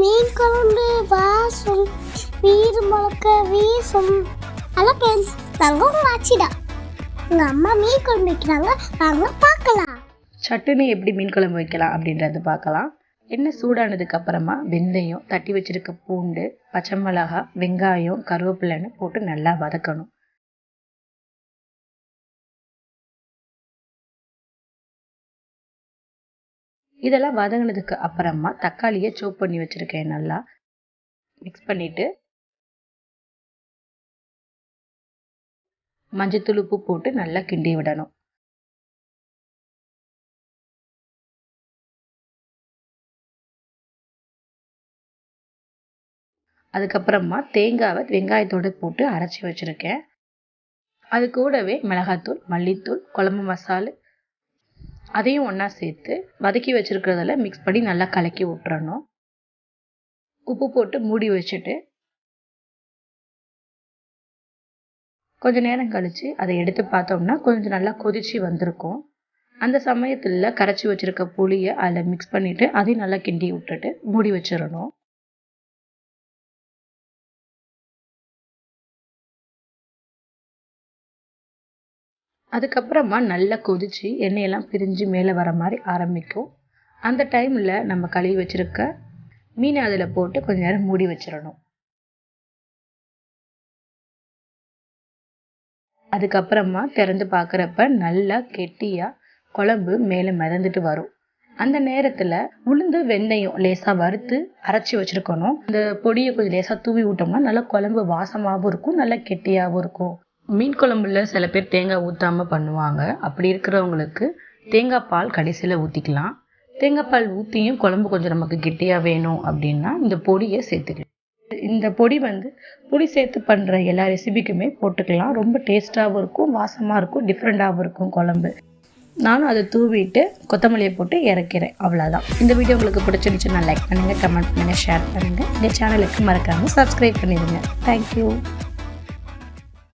மீன் குழம்பு வாசம் வீடு முழக்க வீசும். ஹலோ ஃப்ரெண்ட்ஸ் நாங்கள் உங்கள் ஆச்சிடா எங்கள் அம்மா மீன் குழம்பு வைக்கிறாங்க. வாங்க பார்க்கலாம். சட்டுன்னு எப்படி மீன் குழம்பு வைக்கலாம் அப்படின்றது பார்க்கலாம். எண்ணெய் சூடானதுக்கு அப்புறமா வெந்தயம் தட்டி வச்சிருக்க பூண்டு பச்சை மிளகாய் வெங்காயம் கருவேப்பிலைன்னு போட்டு நல்லா வதக்கணும். இதெல்லாம் வதங்கினதுக்கு அப்புறமா தக்காளியை சோப் பண்ணி வச்சுருக்கேன் நல்லா. மிக்ஸ் பண்ணிவிட்டு மஞ்சத்தூள் உப்பு போட்டு நல்லா கிண்டி விடணும். அதுக்கப்புறமா தேங்காவை வெங்காயத்தோடு போட்டு அரைச்சி வச்சுருக்கேன். அது கூடவே மிளகாத்தூள் மல்லித்தூள் குழம்பு மசாலா அதையும் ஒன்றா சேர்த்து வதக்கி வச்சுருக்கிறதில் மிக்ஸ் பண்ணி நல்லா கலக்கி விட்டுறணும். உப்பு போட்டு மூடி வச்சுட்டு கொஞ்ச நேரம் கழித்து அதை எடுத்து பார்த்தோம்னா கொஞ்சம் நல்லா கொதிச்சு வந்திருக்கும். அந்த சமயத்தில் கரைச்சி வச்சுருக்க புளியை அதில் மிக்ஸ் பண்ணிவிட்டு அதையும் நல்லா கிண்டி விட்டுட்டு மூடி வச்சிடணும். அதுக்கப்புறமா நல்லா கொதிச்சு எண்ணெயெல்லாம் பிரிஞ்சு மேலே வர மாதிரி ஆரம்பிக்கும். அந்த டைமில் நம்ம கழுவி வச்சுருக்க மீனை அதில் போட்டு கொஞ்ச நேரம் மூடி வச்சிடணும். அதுக்கப்புறமா திறந்து பார்க்குறப்ப நல்லா கெட்டியாக குழம்பு மேலே மிதந்துட்டு வரும். அந்த நேரத்தில் உளுந்து வெந்தயம் லேசாக வறுத்து அரைச்சி வச்சுருக்கணும். அந்த பொடியை கொஞ்சம் லேசாக தூவி விட்டோம்னா நல்லா குழம்பு வாசமாகவும் இருக்கும் நல்லா கெட்டியாகவும் இருக்கும். மீன் குழம்புல சில பேர் தேங்காய் ஊற்றாமல் பண்ணுவாங்க. அப்படி இருக்கிறவங்களுக்கு தேங்காய் பால் கடைசியில் ஊற்றிக்கலாம் தேங்காய் பால் ஊற்றியும் குழம்பு கொஞ்சம் நமக்கு கெட்டியாக வேணும் அப்படின்னா இந்த பொடியை சேர்த்துக்கலாம். இந்த பொடி வந்து பொடி சேர்த்து பண்ணுற எல்லா ரெசிபிக்குமே போட்டுக்கலாம். ரொம்ப டேஸ்ட்டாகவும் இருக்கும் வாசமாக இருக்கும் டிஃப்ரெண்ட்டாகவும் இருக்கும் குழம்பு. நானும் அதை தூவிட்டு கொத்தமல்லியை போட்டு இறக்கிறேன். அவ்வளோதான் இந்த வீடியோ உங்களுக்கு பிடிச்சிருந்துச்சுன்னா லைக் பண்ணுங்கள் கமெண்ட் பண்ணுங்கள் ஷேர் பண்ணுங்கள் இந்த சேனலுக்கு மறக்காமல் சப்ஸ்கிரைப் பண்ணிடுங்க. தேங்க்யூ